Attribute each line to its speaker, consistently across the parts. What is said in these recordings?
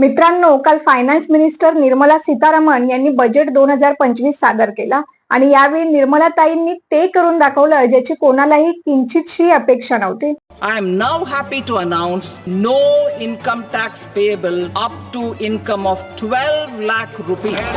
Speaker 1: मित्रांनो काल finance minister Nirmala Sitharaman यांनी बजेट दोन हजार पंचवीस सादर केला आणि यावेळी निर्मला ताईंनी ते करून दाखवलं ज्याची कोणालाही किंचितशी अपेक्षा नव्हती.
Speaker 2: I am now happy to announce no income tax payable up to income of 12 lakh rupees.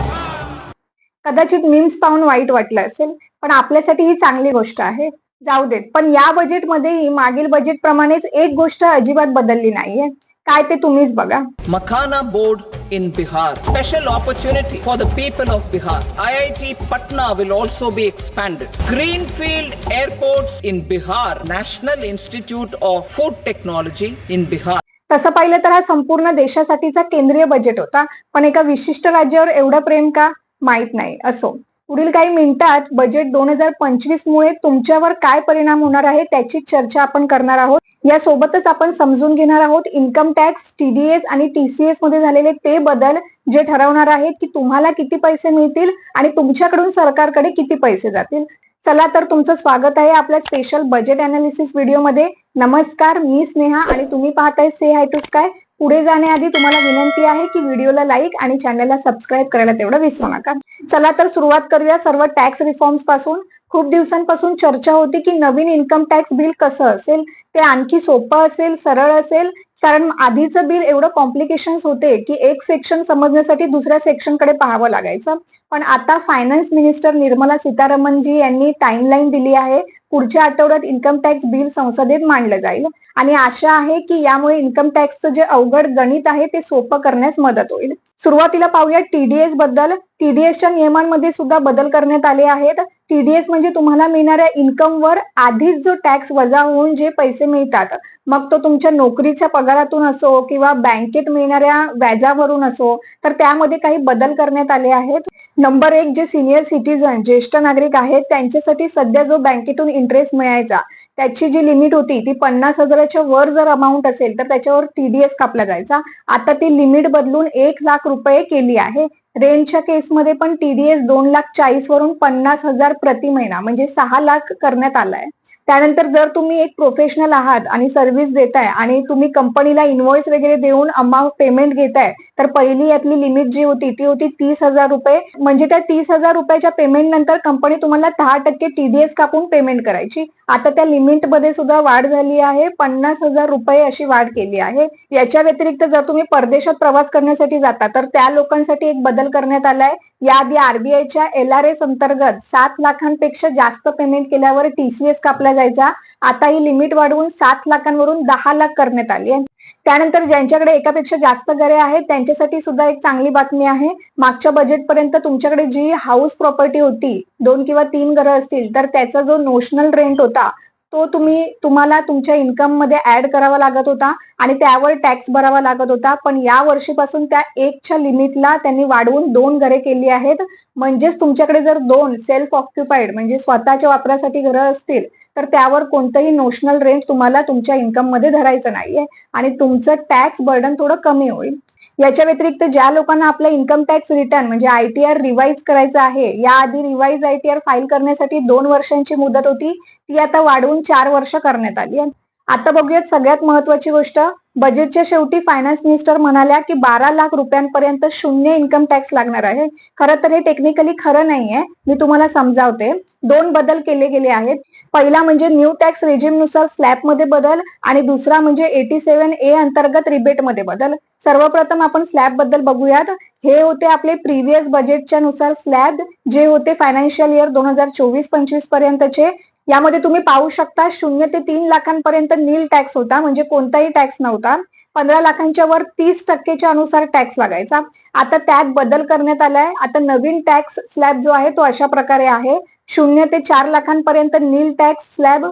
Speaker 1: कदाचित मीम्स पाहून वाईट वाटलं असेल पण आपल्यासाठी ही चांगली गोष्ट आहे. जाऊ देत पण या बजेटमध्येही मागील बजेट प्रमाणेच एक गोष्ट अजिबात बदलली नाहीये. काय ते तुम्हीच बघा.
Speaker 2: Makhana board in Bihar. Special opportunity for the people of Bihar I I T Patna will also be expanded green field airport in Bihar national institute of food technology in Bihar
Speaker 1: तसं पाहिलं तर हा संपूर्ण देशासाठीचा केंद्रीय budget होता. पण एका विशिष्ट राज्यावर एवढं प्रेम का? माहीत नाही. असो. पुढील काही मिनिटात बजेट दोन हजार पंचवीस मुळे तुमच्यावर काय परिणाम होणार आहे त्याची चर्चा आपण करणार आहोत. यासोबतच आपण समजून घेणार आहोत इन्कम टॅक्स टीडीएस आणि टीसीएसमध्ये झालेले ते बदल जे ठरवणार आहेत की तुम्हाला किती पैसे मिळतील आणि तुमच्याकडून सरकारकडे किती पैसे जातील. चला तर तुमचं स्वागत आहे आपल्या स्पेशल बजेट अनालिसिस व्हिडिओमध्ये नमस्कार मी स्नेहा आणि तुम्ही पाहताय से हाय टू स्काय पुढे जाण्याआधी तुम्हाला विनंती आहे की व्हिडिओला लाईक आणि चॅनलला सबस्क्राईब करायला तेवढं विसरू नका. चला तर सुरुवात करूया सर्व टॅक्स रिफॉर्म्सपासून. खूप दिवसांपासून चर्चा होती की नवीन इन्कम टॅक्स बिल कसं असेल? ते आणखी सोपं असेल सरळ असेल? कारण आधीचं बिल एवढं कॉम्प्लिकेशन होते की एक सेक्शन समजण्यासाठी दुसऱ्या सेक्शनकडे पाहावं लागायचं. पण आता फायनान्स मिनिस्टर निर्मला सीतारामनजी यांनी टाइमलाईन दिली आहे. पुढच्या आठवड्यात इन्कम टॅक्स बिल संसदेत मांडलं जाईल. आणि आशा आहे की यामुळे इन्कम टॅक्सचं जे अवघड गणित आहे ते सोपं करण्यास मदत होईल. सुरुवातीला पाहूया टीडीएसबद्दल. टीडीएसच्या नियमांमध्ये सुद्धा बदल करण्यात आले आहेत. टीडीएस म्हणजे तुम्हाला मिळणाऱ्या इन्कमवर आधीच जो टॅक्स वजा होऊन जे पैसे मिळतात मग तो तुमच्या नोकरीच्या पगारातून असो किंवा बँकेत मिळणाऱ्या व्याजावरून असो तर त्यामध्ये काही बदल करण्यात आले आहेत. नंबर एक जे सिनियर सिटीजन ज्येष्ठ नागरिक आहेत त्यांच्यासाठी सध्या जो बँकेतून इंटरेस्ट मिळायचा त्याची जी लिमिट होती ती पन्नास हजाराच्या वर जर अमाऊंट असेल तर त्याच्यावर टीडीएस कापला जायचा. आता ती लिमिट बदलून एक लाख रुपये केली आहे. रेंटच्या केसमध्ये पण टीडीएस दोन लाख चाळीस वरून पन्नास हजार प्रति महिना म्हणजे सहा लाख करण्यात आलाय. त्यानंतर जर तुम्ही एक प्रोफेशनल आहात आणि सर्व्हिस देताय आणि तुम्ही कंपनीला इनव्हॉइस वगैरे देऊन अमाऊंट पेमेंट घेताय तर पहिली यातली लिमिट जी होती ती होती तीस हजार रुपये. म्हणजे त्या तीस हजार रुपयाच्या पेमेंट नंतर कंपनी तुम्हाला दहा टक्के टीडीएस कापून पेमेंट करायची. आता त्या लिमिटमध्ये सुद्धा वाढ झाली आहे पन्नास हजार रुपये अशी वाढ केली आहे. याच्या व्यतिरिक्त जर तुम्ही परदेशात प्रवास करण्यासाठी जाता तर त्या लोकांसाठी एक बदल करण्यात आलाय. याआधी आरबीआयच्या एल आर एस अंतर्गत सात लाखांपेक्षा जास्त पेमेंट केल्यावर टीसीएस कापला जायचा. आता ही लिमिट वाढवून सात लाखांवरून दहा लाख करण्यात आली आहे. त्यानंतर ज्यांच्याकडे एकापेक्षा जास्त घरे आहेत त्यांच्यासाठी सुद्धा एक चांगली बातमी आहे. मागच्या बजेटपर्यंत तुमच्याकडे जी हाऊस प्रॉपर्टी होती दोन किंवा तीन घरं असतील तर त्याचा जो नोशनल रेंट होता तो तुम्ही तुम्हाला तुमच्या इन्कममध्ये ऍड करावा लागत होता आणि त्यावर टॅक्स भरावा लागत होता. पण या वर्षीपासून त्या एकच्या लिमिटला त्यांनी वाढवून दोन घरे केली आहेत. म्हणजेच तुमच्याकडे जर दोन सेल्फ ऑक्युपाईड म्हणजे स्वतःच्या वापरासाठी घरं असतील तर त्यावर कोणतंही नोशनल रेंट तुम्हाला तुमच्या इन्कममध्ये धरायचं नाहीये. आणि तुमचं टॅक्स बर्डन थोडं कमी होईल. याच्या व्यतिरिक्त ज्या लोकांना आपला इन्कम टॅक्स रिटर्न म्हणजे आयटीआर रिवाईज करायचं आहे याआधी रिवाईज आयटीआर फाईल करण्यासाठी दोन वर्षांची मुदत होती ती आता वाढवून चार वर्ष करण्यात आली आता बघूयात सगळ्यात महत्वाची गोष्ट बजेटच्या शेवटी फायनान्स मिनिस्टर म्हणाल्या की बारा लाख रुपयांपर्यंत शून्य इन्कम टॅक्स लागणार आहे. खरं तर हे टेक्निकली खरं नाहीये मी तुम्हाला समजावते. दोन बदल केले गेले आहेत. पहिला म्हणजे न्यू टॅक्स रेजिमनुसार नुसार बदल आणि दुसरा म्हणजे एटी सेव्हन ए अंतर्गत रिबेटमध्ये बदल. सर्वप्रथम आपण स्लॅबबद्दल बघूयात. हे होते आपले प्रिव्हियस बजेटच्या नुसार स्लॅब जे होते फायनान्शियल इयर दोन हजार चोवीस पंचवीस पर्यंतचे. यामध्ये तुम्ही पाहू शकता शून्य ते तीन लाखांपर्यंत नील टॅक्स होता म्हणजे कोणताही टॅक्स नव्हता. पंधरा लाखांच्या वर तीस टक्केच्या अनुसार टॅक्स लागायचा. आता त्यात बदल करण्यात आलाय. आता नवीन टॅक्स स्लॅब जो आहे तो अशा प्रकारे आहे. शून्य ते चार लाखांपर्यंत नील टॅक्स स्लॅब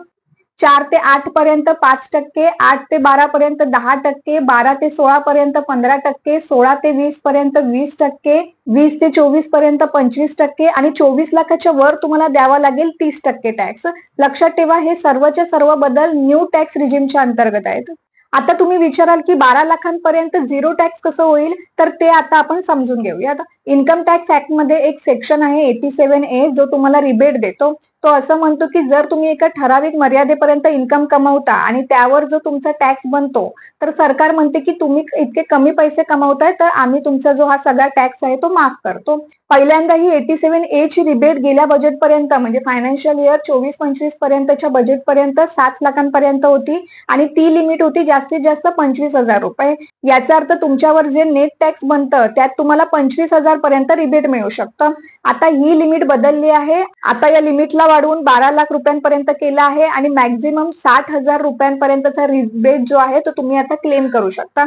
Speaker 1: चार ते आठ पर्यंत पाच टक्के आठ ते बारा पर्यंत दहा टक्के बारा ते सोळा पर्यंत पंधरा टक्के सोळा ते वीस पर्यंत वीस टक्के वीस ते चोवीसपर्यंत पंचवीस टक्के आणि चोवीस लाखाच्या वर तुम्हाला द्यावा लागेल तीस टक्के टॅक्स लक्षात ठेवा हे सर्वच्या सर्व बदल न्यू टॅक्स रिजिमच्या अंतर्गत आहेत. आता तुम्ही विचाराल की बारा लाखांपर्यंत झिरो टॅक्स कसं होईल तर ते आता आपण समजून घेऊया आता इन्कम टॅक्स ऍक्टमध्ये एक सेक्शन आहे एटी सेव्हन ए जो तुम्हाला रिबेट देतो. तो असं म्हणतो की जर तुम्ही एका ठराविक मर्यादेपर्यंत इन्कम कमवता आणि त्यावर जो तुमचा टॅक्स बनतो तर सरकार म्हणते की तुम्ही इतके कमी पैसे कमवताय तर आम्ही तुमचा जो हा सगळा टॅक्स आहे तो माफ करतो. पहिल्यांदा ही एटी सेव्हन ए ची रिबेट गेल्या बजेट पर्यंत म्हणजे फायनान्शियल इयर चोवीस पंचवीस पर्यंतच्या बजेट पर्यंत सात लाखांपर्यंत होती आणि ती लिमिट होती जास्तीत जास्त पंचवीस हजार रुपये. याचा अर्थ तुमच्यावर जे नेट टॅक्स बनतं त्यात तुम्हाला पंचवीस हजार पर्यंत रिबेट मिळू शकतं. आता ही लिमिट बदलली आहे. आता या लिमिटला वाढवून बारा लाख रुपयांपर्यंत केला आहे आणि मॅक्झिमम साठ हजार रुपयांपर्यंतचा रिबेट जो आहे तो तुम्ही आता क्लेम करू शकता.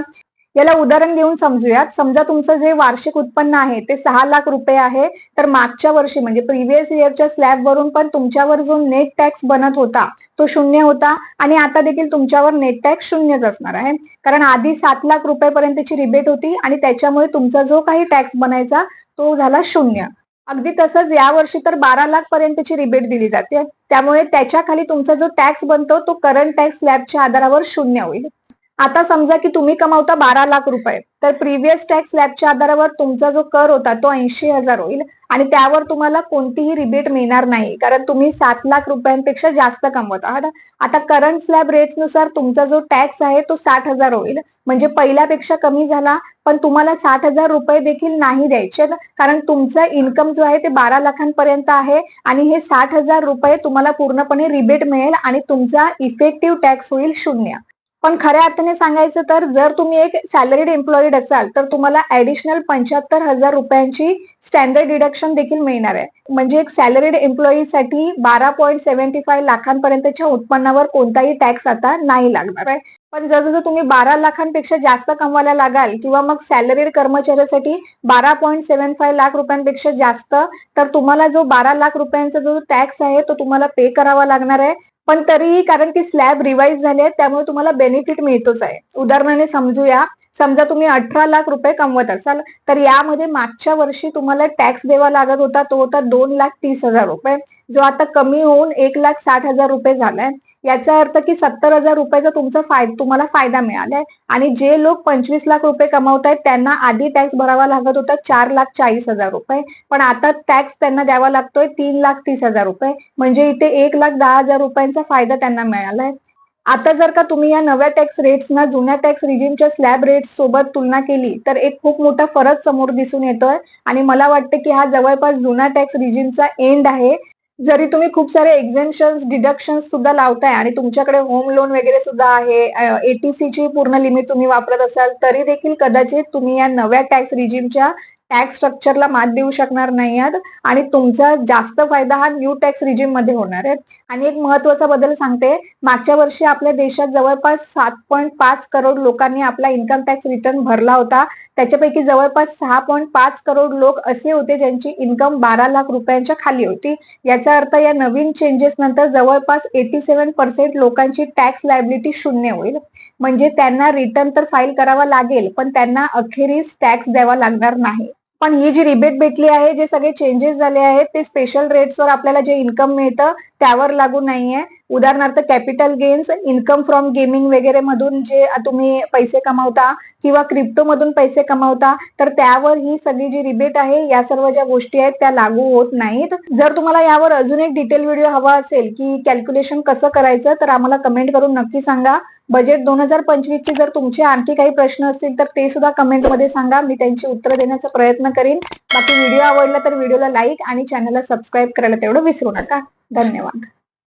Speaker 1: याला उदाहरण घेऊन समजूयात. समजा तुमचं जे वार्षिक उत्पन्न आहे ते सहा लाख रुपये आहे तर मागच्या वर्षी म्हणजे प्रिव्हियस इयरच्या स्लॅब वरून पण तुमच्यावर जो नेट टॅक्स बनत होता तो शून्य होता आणि आता देखील तुमच्यावर नेट टॅक्स शून्यच असणार आहे. कारण आधी सात लाख रुपयेपर्यंतची रिबेट होती आणि त्याच्यामुळे तुमचा जो काही टॅक्स बनायचा तो झाला शून्य. अगदी तसंच या वर्षी तर बारा लाख पर्यंतची रिबेट दिली जाते. त्यामुळे त्याच्याखाली तुमचा जो टॅक्स बनतो तो करंट टॅक्स स्लॅबच्या आधारावर शून्य होईल. आता समजा की तुम्ही कमावता बारा लाख रुपये तर प्रिव्हियस टॅक्स स्लॅबच्या आधारावर तुमचा जो कर होता तो ऐंशी हजार होईल आणि त्यावर तुम्हाला कोणतीही रिबेट मिळणार नाही कारण तुम्ही सात लाख रुपयांपेक्षा जास्त कमवत आहात. आता करंट स्लॅब रेट्सनुसार तुमचा जो टॅक्स आहे तो साठ हजार होईल. म्हणजे पहिल्यापेक्षा कमी झाला पण तुम्हाला साठ हजार रुपये देखील नाही द्यायचे कारण तुमचा इन्कम जो आहे ते बारा लाखांपर्यंत आहे आणि हे साठ हजार रुपये तुम्हाला पूर्णपणे रिबेट मिळेल आणि तुमचा इफेक्टिव्ह टॅक्स होईल शून्य. पण खऱ्या अर्थाने सांगायचं तर जर तुम्ही एक सॅलरीड एम्प्लॉईड असाल तर तुम्हाला ऍडिशनल पंच्याहत्तर हजार रुपयांची स्टँडर्ड डिडक्शन देखील मिळणार आहे. म्हणजे एक सॅलरीड एम्प्लॉईसाठी बारा पॉईंट सेव्हन्टी फाय लाखांपर्यंतच्या उत्पन्नावर कोणताही टॅक्स आता नाही लागणार आहे. पण जसं तुम्ही बारा लाखांपेक्षा जास्त कमवायला लागाल किंवा मग सॅलरीड कर्मचाऱ्यासाठी बारा पॉईंट सेव्हन फाय लाख रुपयांपेक्षा जास्त तर तुम्हाला जो बारा लाख रुपयांचा जो टॅक्स आहे तो तुम्हाला पे करावा लागणार आहे. पण तरीही कारण की स्लॅब रिवाईज झाले आहे त्यामुळे तुम्हाला बेनिफिट मिळतोच आहे. उदाहरणाने समजूया. समजा तुम्ही अठरा लाख रुपये कमवत असाल तर यामध्ये मागच्या वर्षी तुम्हाला टॅक्स द्यावा लागत होता तो होता दोन लाख तीस हजार रुपये. जो आता कमी होऊन एक लाख साठ हजार रुपये झालाय. याचा अर्थ की सत्तर हजार रुपयाचा तुमचा फायदा तुम्हाला फायदा मिळालाय. आणि जे लोक पंचवीस लाख रुपये कमावत आहेत त्यांना आधी टॅक्स भरावा लागत होता चार लाख चाळीस हजार रुपये. पण आता टॅक्स त्यांना द्यावा लागतोय तीन लाख तीस हजार रुपये. म्हणजे इथे एक लाख दहा हजार रुपयांचा फायदा त्यांना मिळालाय. आता जर का तुम्ही या नव्या टॅक्स रेट्सना जुन्या टॅक्स रिजिमच्या स्लॅब रेट्स सोबत तुलना केली तर एक खूप मोठा फरक समोर दिसून येतोय. आणि मला वाटतं की हा जवळपास जुन्या टॅक्स रिजिमचा एंड आहे. जरी तुम्ही खूप सारे एक्झेम्पन्स डिडक्शन्स सुद्धा लावताय आणि तुमच्याकडे होम लोन वगैरे सुद्धा आहे एटीसी ची पूर्ण लिमिट तुम्ही वापरत असाल तरी देखील कदाचित तुम्ही या नव्या टॅक्स रिजिमच्या टॅक्स स्ट्रक्चरला मात देऊ शकणार नाही आहात. आणि तुमचा जास्त फायदा हा न्यू टॅक्स रिजिममध्ये होणार आहे. आणि एक महत्त्वाचा बदल सांगते. मागच्या वर्षी आपल्या देशात जवळपास सात पॉईंट पाच करोड लोकांनी आपला इन्कम टॅक्स रिटर्न भरला होता. त्याच्यापैकी जवळपास सहा पॉईंट पाच करोड लोक असे होते ज्यांची इन्कम बारा लाख रुपयांच्या खाली होती. याचा अर्थ या नवीन चेंजेस नंतर जवळपास एटी सेव्हन पर्सेंट लोकांची टॅक्स लायबिलिटी शून्य होईल. म्हणजे त्यांना रिटर्न तर फाईल करावा लागेल पण त्यांना अखेरीस टॅक्स द्यावा लागणार नाही. पण ही जी रिबेट भेटली आहे जे सगळे चेंजेस झाले आहेत ते स्पेशल रेट्सवर आपल्याला जे इन्कम मिळतं त्यावर लागू नाहीये. उदाहरणार्थ capital gains income from gaming वगैरे मधून जे तुम्ही पैसे कमावता किंवा क्रिप्टो मधून पैसे कमावता तर त्यावर ही सगळी जी रिबेट आहे या सर्व ज्या गोष्टी आहेत त्या लागू होत नाहीत. जर तुम्हाला यावर अजून एक डिटेल व्हिडिओ हवा असेल की कॅल्क्युलेशन कसं करायचं तर आम्हाला कमेंट करून नक्की सांगा. बजेट दोन हजार पंचवीस चे जर तुमचे आणखी काही प्रश्न असतील तर ते सुद्धा कमेंटमध्ये सांगा. मी त्यांची उत्तर देण्याचा प्रयत्न करीन. बाकी व्हिडिओ आवडला तर व्हिडिओला लाईक आणि चॅनलला सबस्क्राईब करायला तेवढं विसरू नका. धन्यवाद.